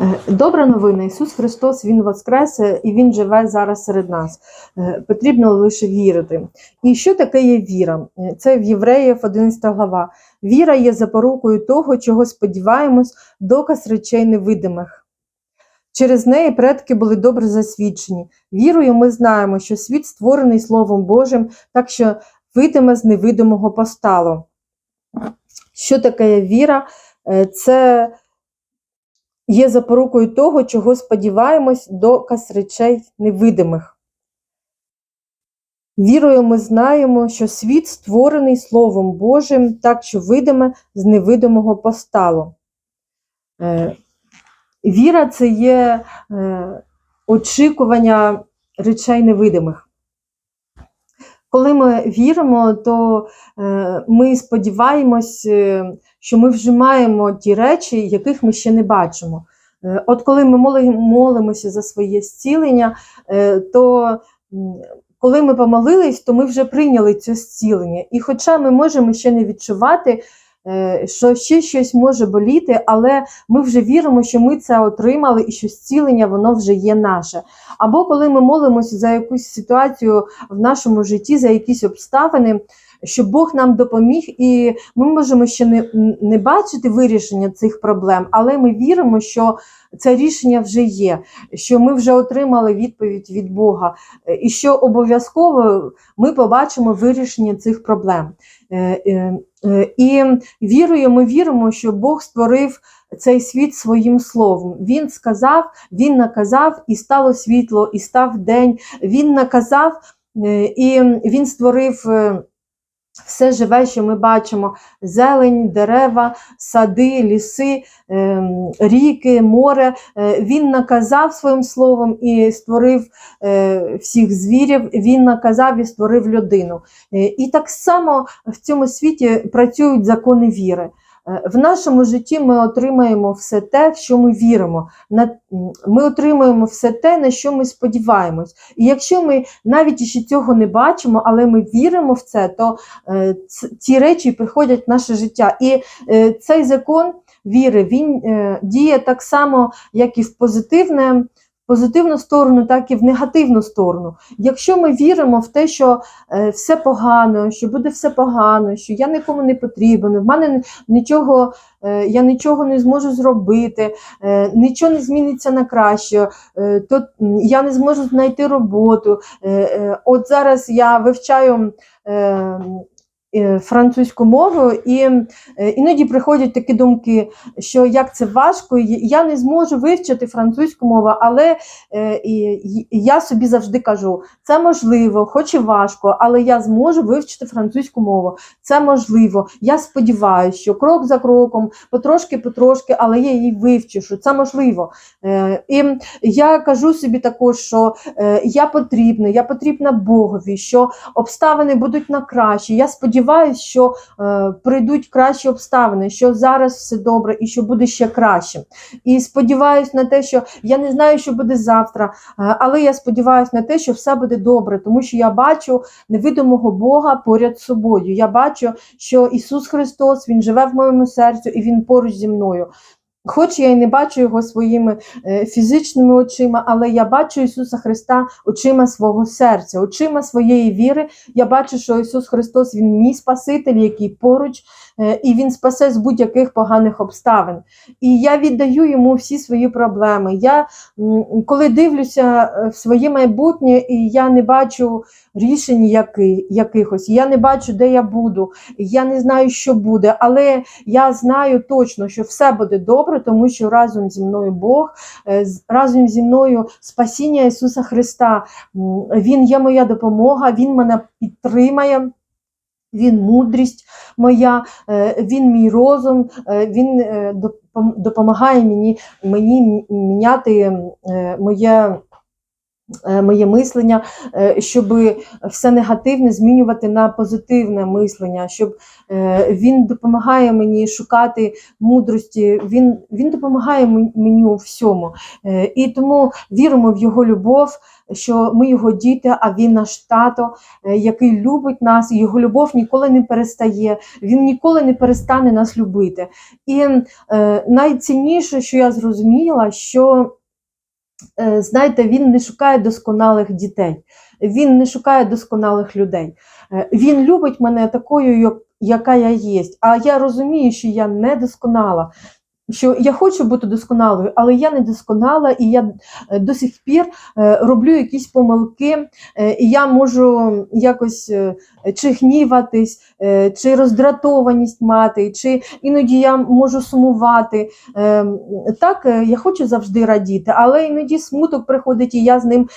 Е, Добра новина, Ісус Христос, Він воскрес і Він живе зараз серед нас. Е, Потрібно лише вірити. І що таке є віра? Е, Це в Євреїв 11 глава. Віра є запорукою того, чого сподіваємось, доказ речей невидимих. Через неї предки були добре засвідчені. Вірою ми знаємо, що світ створений Словом Божим, так що видиме з невидимого постало. Що таке віра? Це є запорукою того, чого сподіваємось, доказ речей невидимих. Вірою ми знаємо, що світ створений Словом Божим, так що видиме з невидимого постало. Е, Віра це є е, очікування речей невидимих. Коли ми віримо, то е, ми сподіваємось, е, що ми вже маємо ті речі, яких ми ще не бачимо. Е, От коли ми молимося за своє зцілення, то коли ми помолились, то ми вже прийняли це зцілення. І хоча ми можемо ще не відчувати, що ще щось може боліти, але ми вже віримо, що ми це отримали і що зцілення воно вже є наше. Або коли ми молимося за якусь ситуацію в нашому житті, за якісь обставини, щоб Бог нам допоміг, і ми можемо ще не, не бачити вирішення цих проблем, але ми віримо, що це рішення вже є, що ми вже отримали відповідь від Бога, і що обов'язково ми побачимо вирішення цих проблем. Е, е, е, І вірою ми віримо, що Бог створив цей світ своїм словом. Він сказав, він наказав, і стало світло, і став день. Він наказав, і він створив. Все живе, що ми бачимо: зелень, дерева, сади, ліси, ем, ріки, море. Е, Він наказав своїм словом і створив е, всіх звірів. Він наказав і створив людину. Е, І так само в цьому світі працюють закони віри. Е, В нашому житті ми отримаємо все те, в що ми віримо. Ми отримуємо все те, на що ми сподіваємось. І якщо ми навіть ще цього не бачимо, але ми віримо в це, то е, ці речі приходять в наше життя. І е, цей закон віри він діє так само, як і в позитивне. Позитивну сторону, так і в негативну сторону. Якщо ми віримо в те, що е, все погано, що буде все погано, що я нікому не потрібен, в мене нічого, е, я нічого не зможу зробити, е, нічого не зміниться на краще, то я не зможу знайти роботу. От зараз я вивчаю. Е, Французьку мову, і е, іноді приходять такі думки, що як це важко, я не зможу вивчити французьку мову, але е, я собі завжди кажу: це можливо, хоч і важко, але я зможу вивчити французьку мову. Це можливо. Я сподіваюся, що крок за кроком, потрошки-потрошки, але я її вивчу, що це можливо. І я кажу собі також, що я потрібна, я потрібна Богові, що обставини будуть на краще. Я сподіваюся, що е, прийдуть кращі обставини, що зараз все добре і що буде ще краще. І сподіваюся на те, що я не знаю, що буде завтра, е, але я сподіваюся на те, що все буде добре, тому що я бачу невидимого Бога поряд з собою. Я бачу, що Ісус Христос Він живе в моєму серці і Він поруч зі мною. Хоч я і не бачу його своїми е, фізичними очима, але я бачу Ісуса Христа очима свого серця, очима своєї віри. Я бачу, що Ісус Христос Він мій Спаситель, який поруч, і Він спасе з будь-яких поганих обставин. І я віддаю йому всі свої проблеми. Я коли дивлюся е, в своє майбутнє, і я не бачу рішень які, якихось, я не бачу, де я буду, я не знаю, що буде, але я знаю точно, що все буде добре, тому що разом зі мною Бог, е, разом зі мною спасіння Ісуса Христа. Він є моя допомога, Він мене підтримає. Він мудрість моя, е, він мій розум, е, він е, допомагає мені, мені міняти моє моє мислення, е, щоб все негативне змінювати на позитивне мислення, щоб е, він допомагає мені шукати мудрості, він, він допомагає мені у всьому. Е, І тому віримо в його любов, що ми його діти, а він наш тато, е, який любить нас, і його любов ніколи не перестає, він ніколи не перестане нас любити. І е, найцінніше, що я зрозуміла, що е, знаєте, він не шукає досконалих дітей, він не шукає досконалих людей. Е, Він любить мене такою, яка я є. А я розумію, що я не досконала. Що я хочу бути досконалою, але я не досконала, і я е, до сих пір е, роблю якісь помилки, е, і я можу якось чи гніватись, чи роздратованість мати, чи іноді я можу сумувати. Так, я хочу завжди радіти, але іноді смуток приходить, і я з ним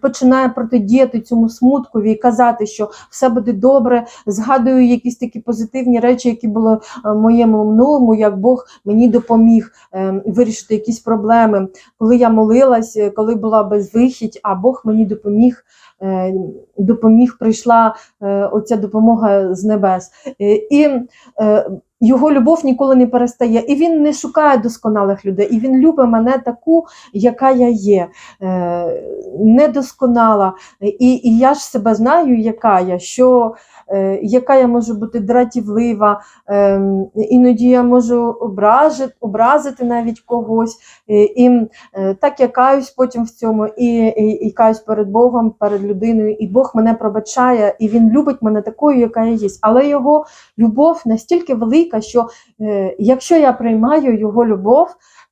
починаю протидіяти цьому смуткові і казати, що все буде добре. Згадую якісь такі позитивні речі, які були в моєму минулому, як Бог мені допоміг е, вирішити якісь проблеми. Коли я молилась, е, коли була безвихідь, а Бог мені допоміг. е, Допоміг, прийшла оця допомога з небес. І його любов ніколи не перестає. І він не шукає досконалих людей. І він любить мене таку, яка я є, недосконала. І, і я ж себе знаю, яка я, що, яка я можу бути дратівлива, е, іноді я можу ображити, образити навіть когось. І, і е, так я каюсь потім в цьому, і, і, і каюсь перед Богом, перед людиною, і Бог мене пробачає, і Він любить мене такою, яка я є. Але його любов настільки велика, що е, якщо я приймаю його любов,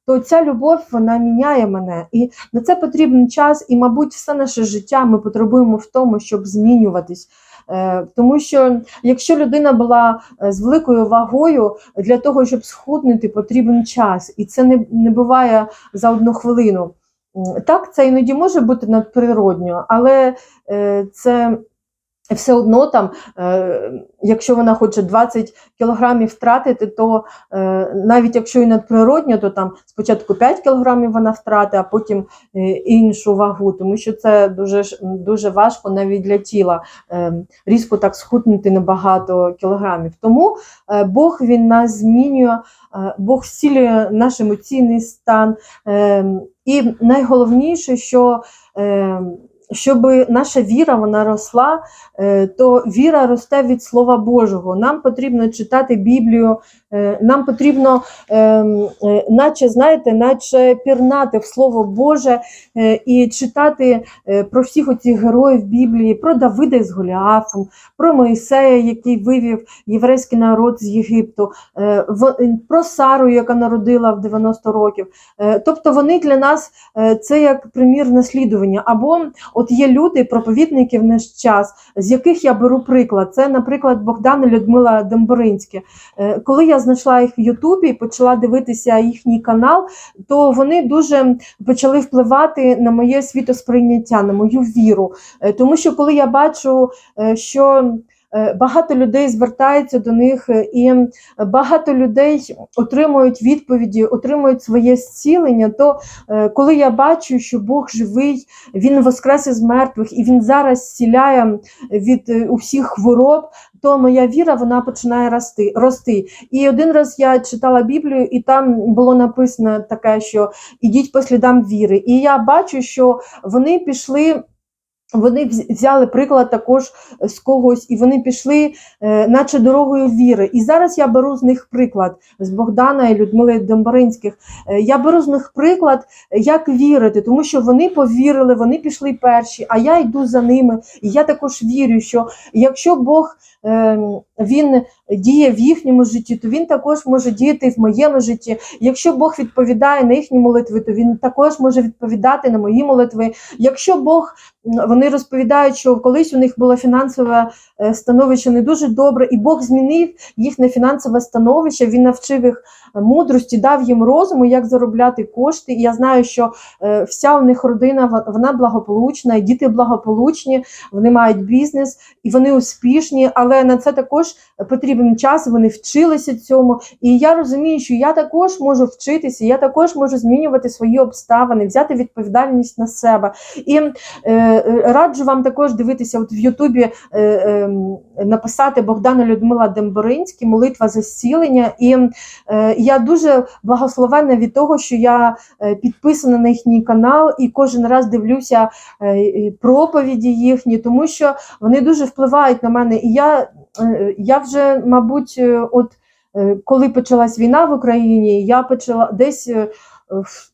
то ця любов вона міняє мене. І на це потрібен час, і, мабуть, все наше життя ми потребуємо в тому, щоб змінюватись. Е, Тому що якщо людина була е, з великою вагою, для того, щоб схуднути, потрібен час, і це не, не буває за одну хвилину. Так, це іноді може бути надприродньо, але е, це все одно там, е, якщо вона хоче 20 кілограмів втратити, то е, навіть якщо і надприродньо, то там спочатку 5 кілограмів вона втратить, а потім е, іншу вагу, тому що це дуже, дуже важко навіть для тіла різко так схуднути на багато кілограмів. Тому Бог він нас змінює, Бог зцілює наш емоційний стан. І найголовніше, що щоб наша віра вона росла, е, то віра росте від Слова Божого. Нам потрібно читати Біблію, нам потрібно, е, е, наче знаєте, наче пірнати в Слово Боже е, і читати е, про всіх оцих героїв Біблії, про Давида з Голіафом, про Моїсея, який вивів єврейський народ з Єгипту, е, про Сару, яка народила в 90 років. Е, Тобто вони для нас е, це як примір наслідування. Або от є люди, проповідники в наш час, з яких я беру приклад. Це, наприклад, Богдан і Людмила Демборинські. Е, Коли я знайшла їх в Ютубі і почала дивитися їхній канал, то вони дуже почали впливати на моє світосприйняття, на мою віру. Е, Тому що коли я бачу, е, що багато людей звертаються до них, е, і багато людей отримують відповіді, отримують своє зцілення, то е, коли я бачу, що Бог живий, Він воскрес із мертвих і Він зараз зціляє від е, усіх хвороб, то моя віра вона починає рости. рости. І один раз я читала Біблію, і там було написано таке, що ідіть по слідам віри. І я бачу, що вони пішли. Вони взяли приклад також з когось, і вони пішли, е, наче дорогою віри. І зараз я беру з них приклад з Богдана і Людмили Домбаринських. Е, Я беру з них приклад, е, як вірити, тому що вони повірили, вони пішли перші, а я йду за ними. І я також вірю, що якщо Бог е, він діє в їхньому житті, то він також може діяти в моєму житті. Якщо Бог відповідає на їхні молитви, то він також може відповідати на мої молитви. Якщо Бог вони розповідають, що колись у них було фінансове е, становище не дуже добре, і Бог змінив їхнє фінансове становище. Він навчив їх мудрості, дав їм розуму, як заробляти кошти. І я знаю, що е, вся у них родина вона благополучна, і діти благополучні, вони мають бізнес і вони успішні, але на це також потрібен час. Вони вчилися цьому. І я розумію, що я також можу вчитися, я також можу змінювати свої обставини, взяти відповідальність на себе. І е, е, раджу вам також дивитися от в Ютубі е, е, написати Богдана Людмила Демборинський молитва за зцілення. І е, я дуже благословенна від того, що я е, підписана на їхній канал і кожен раз дивлюся е, проповіді їхні, тому що вони дуже впливають на мене. І я, е, я вже, мабуть, от коли почалась війна в Україні, я почала десь в,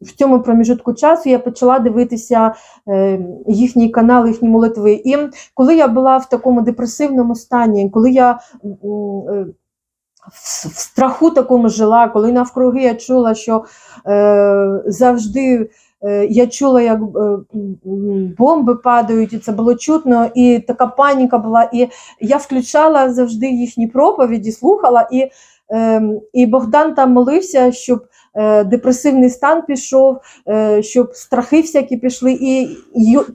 в цьому проміжутку часу я почала дивитися е, їхній канал, їхні молитви. І коли я була в такому депресивному стані, коли я е, в, страху такому жила, коли навкруги я чула, що е, завжди. е, Я чула, як е, бомби падають, і це було чутно, і така паніка була. І я включала завжди їхні проповіді, слухала, і, е, і Богдан там молився, щоб депресивний стан пішов, е, щоб страхи всякі пішли. І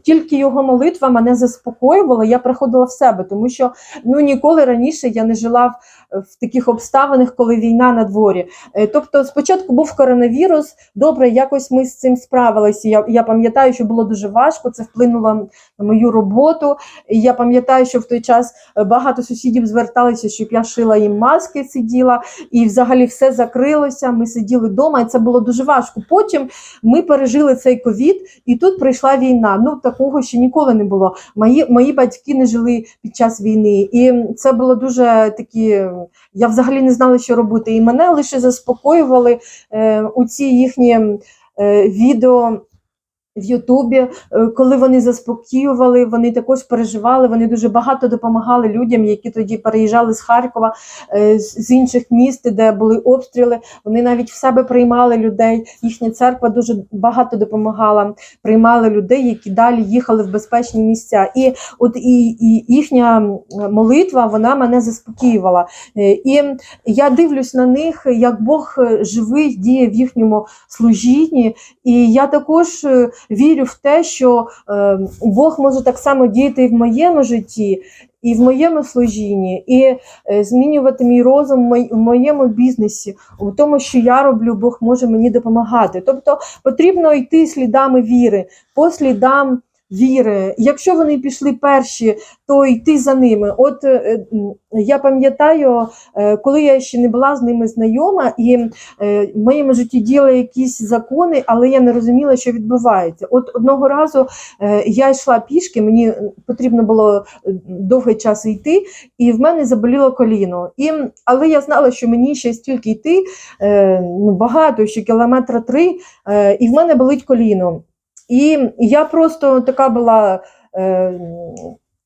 тільки його молитва мене заспокоювала, я приходила в себе, тому що ну, ніколи раніше я не жила в, таких обставинах, коли війна на дворі. Е, Тобто, спочатку був коронавірус, добре, якось ми з цим справилися. Я, я пам'ятаю, що було дуже важко, це вплинуло на мою роботу. І я пам'ятаю, що в той час е, багато сусідів зверталися, щоб я шила їм маски, сиділа, і взагалі все закрилося. Ми сиділи вдома, і це було дуже важко. Потім ми пережили цей ковід, і тут прийшла війна. Ну такого ще ніколи не було. Мої, мої батьки не жили під час війни, і це було дуже такі. Я взагалі не знала, що робити. І мене лише заспокоювали е, у ці їхні е, відео. В Ютубі, е, коли вони заспокоювали, вони також переживали. Вони дуже багато допомагали людям, які тоді переїжджали з Харкова, е, з інших міст, де були обстріли. Вони навіть в себе приймали людей. Їхня церква дуже багато допомагала, приймали людей, які далі їхали в безпечні місця. І от і, і їхня молитва вона мене заспокоювала. Е, І я дивлюсь на них, як Бог живий діє в їхньому служінні. І я також вірю в те, що е, Бог може так само діяти і в моєму житті, і в моєму служінні, і е, змінювати мій розум в в моєму бізнесі, у тому, що я роблю, Бог може мені допомагати. Тобто потрібно йти слідами віри, по слідам. Віри, якщо вони пішли перші, то йти за ними. От е, я пам'ятаю, е, коли я ще не була з ними знайома, і е, в моєму житті діяли якісь закони, але я не розуміла, що відбувається. От одного разу е, я йшла пішки, мені потрібно було е, довгий час йти, і в мене заболіло коліно. І, але я знала, що мені ще стільки йти е, ну, багато, ще кілометра три, е, і в мене болить коліно. І я просто така була. Е,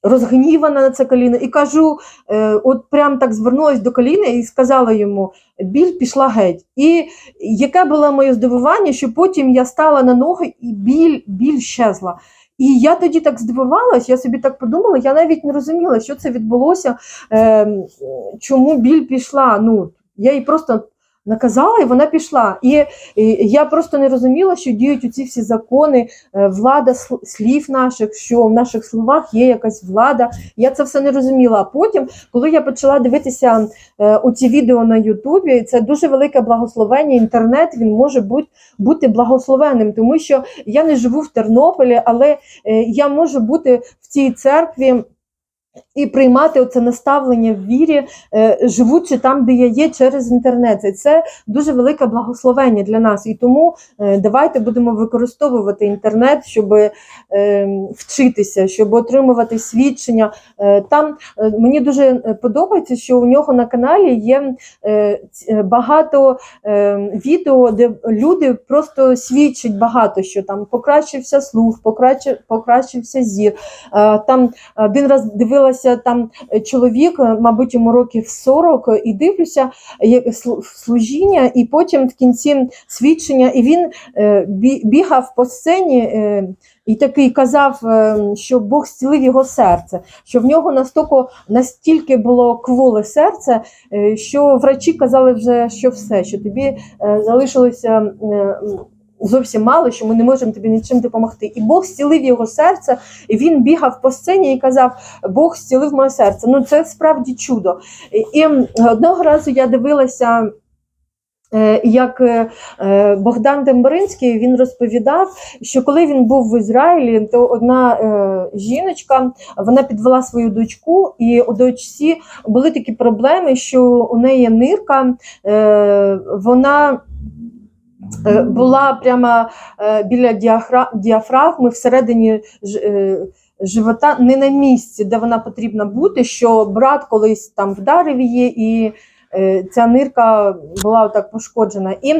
Розгнівана на це коліно і кажу, е, от прям так звернулася до коліна і сказала йому: біль пішла геть. І яке було моє здивування, що потім я стала на ноги і біль, біль щезла. І я тоді так здивувалась, я собі так подумала, я навіть не розуміла, що це відбулося, е, чому біль пішла. Ну, я їй просто наказала, і вона пішла. І, і я просто не розуміла, що діють оці всі закони, е, влада слів наших, що в наших словах є якась влада. Я це все не розуміла. А потім, коли я почала дивитися е, у ці відео на Ютубі, це дуже велике благословення. Інтернет він може бути, бути благословенним, тому що я не живу в Тернополі, але е, я можу бути в цій церкві. І приймати оце наставлення в вірі, е, живучи там, де я є, через інтернет. І це дуже велике благословення для нас. І тому е, давайте будемо використовувати інтернет, щоб е, вчитися, щоб отримувати свідчення. Там мені дуже подобається, що у нього на каналі є багато відео, де люди просто свідчать багато, що там покращився слух, покращився зір. Там один раз дивилася дивилася там е, чоловік, е, мабуть, йому років 40, е, і дивлюся як служіння, і потім в кінці свідчення, і він бігав по сцені і такий казав, що Бог зцілив його серце, що в нього настільки, настільки було кволе серце, що врачі казали вже, що все, що тобі залишилося. Зовсім мало, що ми не можемо тобі нічим допомогти. І Бог зцілив його серце, і він бігав по сцені і казав: Бог зцілив моє серце. Ну це справді чудо. І, одного разу я дивилася. е, Як е, е, Богдан Дембринський він розповідав, що коли він був в Ізраїлі, то одна жіночка вона підвела свою дочку, і у дочці були такі проблеми, що у неї нирка, вона була прямо е, біля діафра- діафрагми всередині е, живота, не на місці, де вона потрібна бути, що брат колись там вдарив її, і е, ця нирка була так пошкоджена. І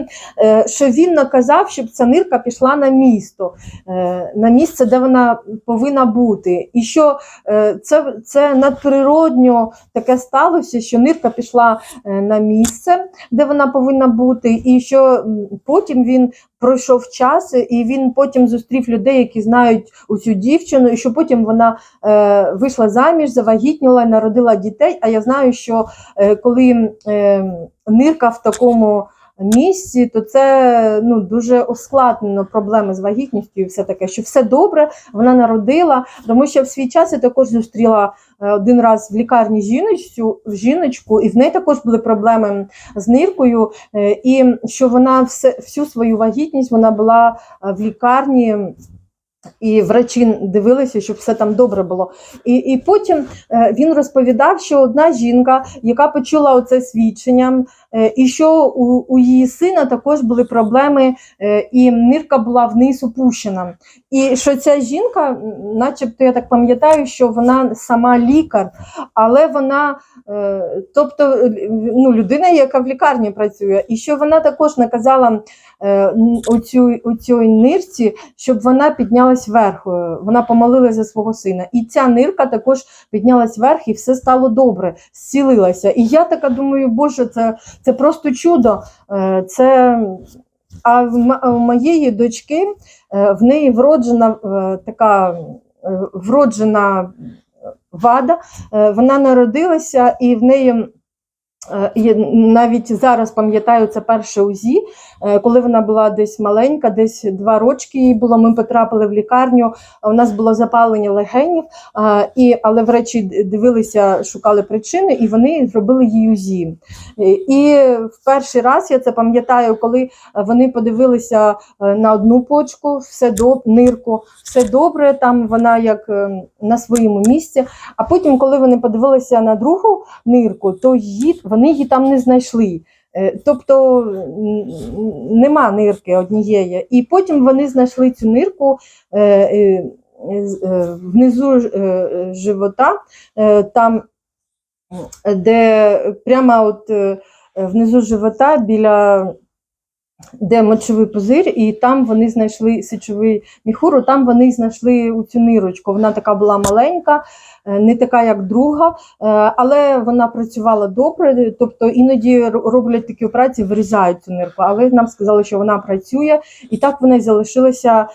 е, що він наказав, щоб ця нирка пішла на місто, е, на місце, де вона повинна бути. І що е, це, це надприродньо таке сталося, що нирка пішла е, на місце, де вона повинна бути, і що потім він пройшов час, і він потім зустрів людей, які знають цю дівчину, і що потім вона е, вийшла заміж, завагітніла, народила дітей. А я знаю, що е, коли е, нирка в такому місці, то це ну, дуже ускладнено проблеми з вагітністю і все таке, що все добре, вона народила, тому що в свій час я також зустріла е, один раз в лікарні жіночцю, жіночку, і в неї також були проблеми з ниркою, е, і що вона все, всю свою вагітність вона була е, в лікарні. І врачі дивилися, щоб все там добре було. І, і потім е, він розповідав, що одна жінка, яка почула оце свідчення, е, і що у, у її сина також були проблеми, е, і нирка була вниз опущена. І що ця жінка, начебто, я так пам'ятаю, що вона сама лікар, але вона, тобто, ну, людина, яка в лікарні працює, і що вона також наказала оцю, оцю нирці, щоб вона піднялась вверх. Е, Вона помолилася за свого сина. І ця нирка також піднялась вверх, і все стало добре, зцілилася. І я така думаю, Боже, це, це просто чудо. Е, Це... А в моєї дочки е, в неї вроджена е, така е, вроджена вада. Е, Вона народилася і в неї. Е, навіть зараз пам'ятаю це перше УЗІ, е, коли вона була десь маленька, десь два рочки їй було. Ми потрапили в лікарню. У нас було запалення легенів, і, але врачі д- дивилися, шукали причини, і вони зробили їй УЗІ. Е, І в перший раз я це пам'ятаю, коли е, вони подивилися е, на одну почку, все доб, нирку, все добре, там вона як е, на своєму місці. А потім, коли вони подивилися на другу нирку, то її, вони її там не знайшли. Е, Тобто нема нирки однієї. І потім вони знайшли цю нирку е, е, внизу живота, там, де прямо от внизу живота біля. Де мочовий пузир, і там вони знайшли сечовий міхуру, там вони знайшли у цю нирочку. Вона така була маленька, е, не така, як друга, е, але вона працювала добре. Тобто іноді роблять такі операції, вирізають цю нирку, але нам сказали, що вона працює, і так вона й залишилася.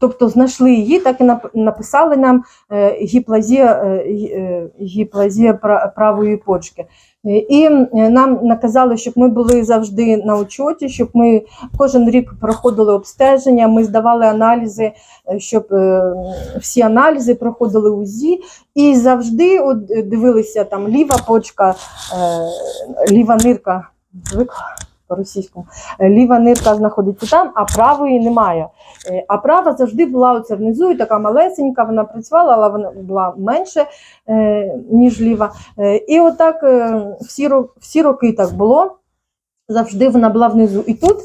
Тобто знайшли її, так і написали нам е, гіплазія, гіплазія правої почки. Е, І нам наказали, щоб ми були завжди на учоті, щоб ми кожен рік проходили обстеження, ми здавали аналізи, е, щоб е, всі аналізи проходили УЗІ, і завжди е, дивилися там ліва почка, е, ліва нирка. звикла По-російському Е, ліва нирка знаходиться там, а правої немає. Е, А права завжди була оце внизу, і така малесенька, вона працювала, але вона була менше, е, ніж ліва. І отак всі, всі роки так було. Завжди вона була внизу. І тут,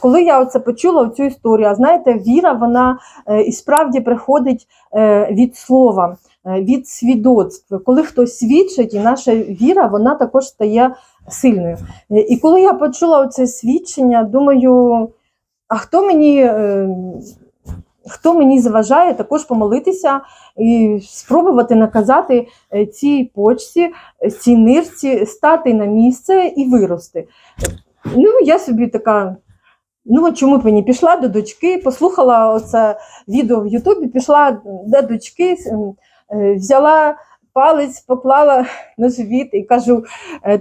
коли я оце почула цю історію, а знаєте, віра, вона і справді приходить від слова, від свідоцтва. Коли хтось свідчить, і наша віра, вона також стає сильною. Е, І коли я почула оце свідчення, думаю, а хто мені е, хто мені заважає також помолитися і спробувати наказати е, цій почці, е, цій нирці стати на місце і вирости. Ну, я собі така. Ну, чому б мені пішла до дочки, послухала оце відео в Ютубі, пішла до дочки, взяла палець, поклала на живіт і кажу: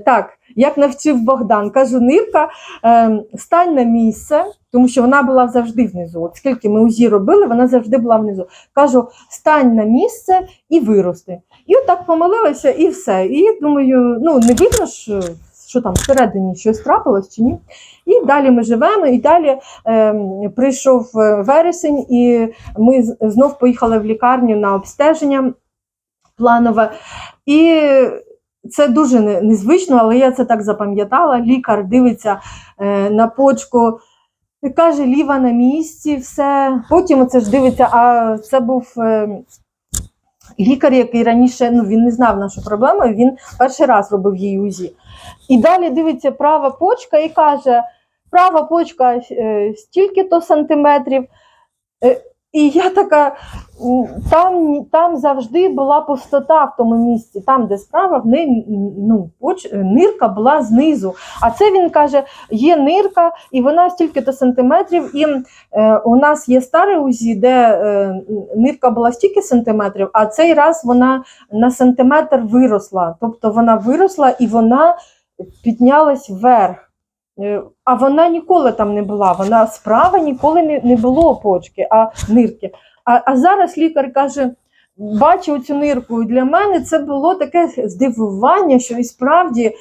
так, як навчив Богдан, кажу, нирка, е, стань на місце, тому що вона була завжди внизу. От скільки ми УЗІ робили, вона завжди була внизу. Кажу, стань на місце і вирости. І отак помолилася, і все. І думаю, ну не видно ж, що там всередині щось трапилось чи ні. І далі ми живемо, і далі е, прийшов вересень, і ми знов поїхали в лікарню на обстеження планове. І це дуже незвично, але я це так запам'ятала. Лікар дивиться е, на почку. Каже, ліва на місці, все. Потім це ж дивиться, а це був е, лікар, який раніше ну, він не знав нашу проблему, він перший раз робив їй УЗІ. І далі дивиться права почка і каже: права почка е, стільки-то сантиметрів. І я така, там, там завжди була пустота в тому місці, там, де справа, в неї ну, поч, нирка була знизу. А це він каже: є нирка, і вона стільки-то сантиметрів. І е, у нас є старе УЗІ, де е, нирка була стільки сантиметрів, а цей раз вона на сантиметр виросла. Тобто вона виросла і вона піднялась вверх. Е, А вона ніколи там не була. Вона справа ніколи не, не було почки, а нирки. А, а зараз лікар каже: бачив цю нирку, і для мене це було таке здивування, що і справді.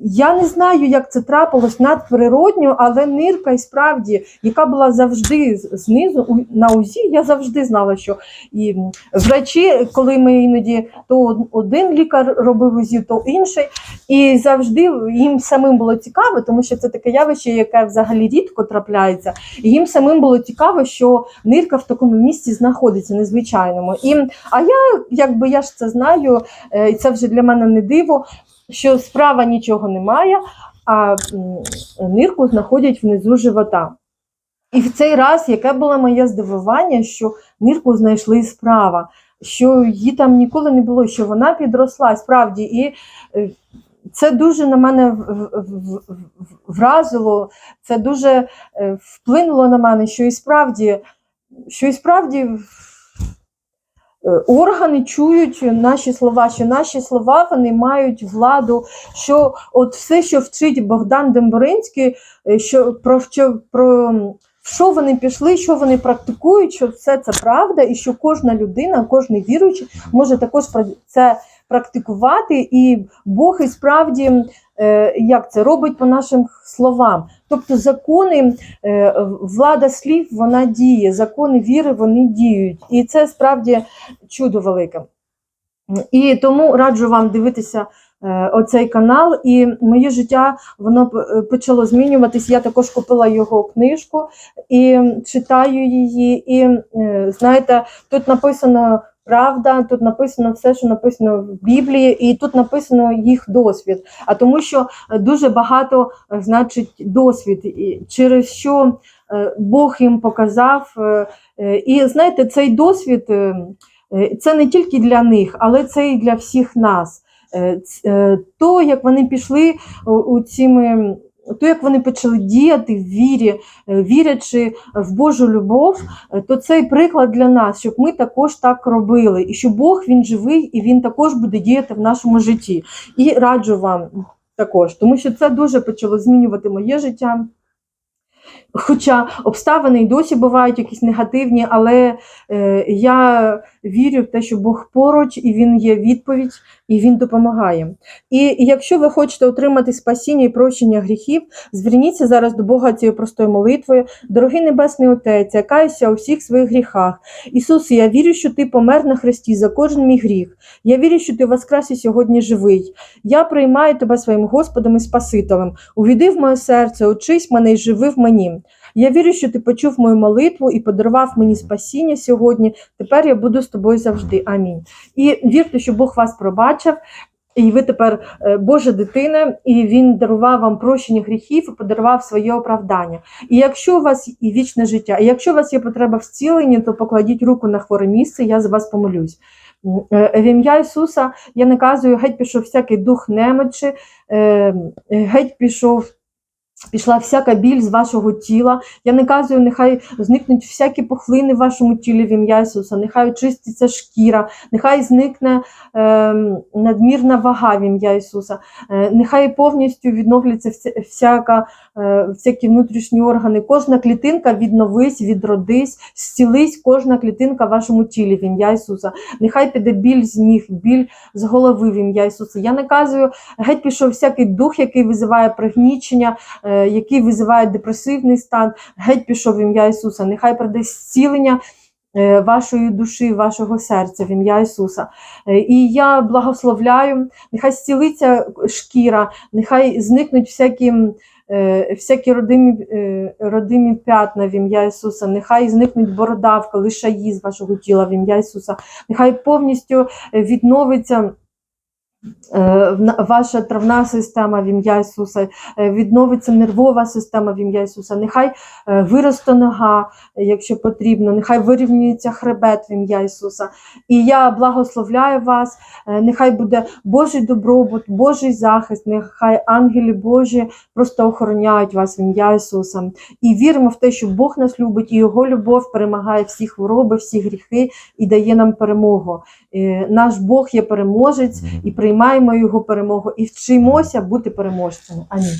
Я не знаю, як це трапилось надприродньо, але нирка і справді, яка була завжди знизу на УЗІ, я завжди знала, що і врачі, коли ми іноді то один лікар робив УЗІ, то інший, і завжди їм самим було цікаво, тому що це таке явище, яке взагалі рідко трапляється. І їм самим було цікаво, що нирка в такому місці знаходиться незвичайному. І а я, якби я ж це знаю, е, і це вже для мене не диво, що справа нічого немає, а нирку знаходять внизу живота. І в цей раз, яке було моє здивування, що нирку знайшли справа, що її там ніколи не було, що вона підросла справді. І е, це дуже на мене вразило, це дуже е, вплинуло на мене, що і справді, що і справді органи чують наші слова, що наші слова вони мають владу, що от все, що вчить Богдан Демборинський, е, що про що про. що вони пішли, що вони практикують, що все це правда, і що кожна людина, кожен віруючий може також про це практикувати, і Бог і справді е, як це робить по нашим словам. Тобто закони, е, влада слів вона діє, закони віри вони діють. І це справді чудо велике. І тому раджу вам дивитися е, оцей канал. І моє життя воно почало змінюватись. Я також купила його книжку і читаю її. І знаєте, тут написано. Правда, тут написано все, що написано в Біблії, і тут написано їх досвід. А тому, що е, дуже багато е, значить досвід, через що е, Бог їм показав. І знаєте, цей досвід це не тільки для них, але це і для всіх нас. То, як вони пішли у цими. То, як вони почали діяти в вірі, е, вірячи в Божу любов, е, то цей приклад для нас, щоб ми також так робили, і що Бог він живий і він також буде діяти в нашому житті. І раджу вам також, тому що це дуже почало змінювати моє життя. Хоча обставини й досі бувають якісь негативні, але е, я вірю в те, що Бог поруч і Він є відповідь, і Він допомагає. І, якщо ви хочете отримати спасіння і прощення гріхів, зверніться зараз до Бога цією простою молитвою. Дорогий Небесний Отець, я каюся у всіх своїх гріхах. Ісус, я вірю, що Ти помер на хресті за кожен мій гріх. Я вірю, що Ти воскрес і сьогодні живий. Я приймаю Тебе своїм Господом і Спасителем. Увійди в моє серце, очись мене і живи в мені. Я вірю, що ти почув мою молитву і подарував мені спасіння сьогодні. Тепер я буду з тобою завжди. Амінь. І вірте, що Бог вас пробачив. І ви тепер е, Божа дитина, і він дарував вам прощення гріхів і подарував своє оправдання. І якщо у вас і вічне життя, і якщо у вас є потреба в зціленні, то покладіть руку на хворе місце, я за вас помолюсь. Е, В ім'я Ісуса я наказую, геть пішов всякий дух немочі, е, геть пішов. Пішла всяка біль з вашого тіла. Я наказую, нехай зникнуть всякі пухлини в вашому тілі в ім'я Ісуса, нехай очиститься шкіра, нехай зникне е, надмірна вага в ім'я Ісуса, е, нехай повністю відновляться всяка, е, всякі внутрішні органи. Кожна клітинка відновись, відродись, зцілись кожна клітинка в вашому тілі в ім'я Ісуса. Нехай піде біль з ніг, біль з голови в ім'я Ісуса. Я наказую, геть пішов всякий дух, який визиває пригнічення, е, який визиває депресивний стан, геть пішов в ім'я Ісуса. Нехай прийде зцілення е, вашої душі, вашого серця в ім'я Ісуса. Е, І я благословляю, нехай зцілиться шкіра, нехай зникнуть всякі. Всякі родимі, родимі п'ятна в ім'я Ісуса, нехай зникнуть бородавка, лишаї з вашого тіла в ім'я Ісуса, нехай повністю відновиться ваша травна система в ім'я Ісуса, е, відновиться нервова система в ім'я Ісуса, нехай е, виросте нога, е, якщо потрібно, нехай вирівнюється хребет в ім'я Ісуса. І я благословляю вас, е, нехай буде Божий добробут, Божий захист, нехай ангели Божі просто охороняють вас в ім'я Ісуса. І віримо в те, що Бог нас любить, і Його любов перемагає всі хвороби, всі гріхи і дає нам перемогу. Е, Наш Бог є переможець, і приймаємо його перемогу, і вчимося бути переможцями. Амінь.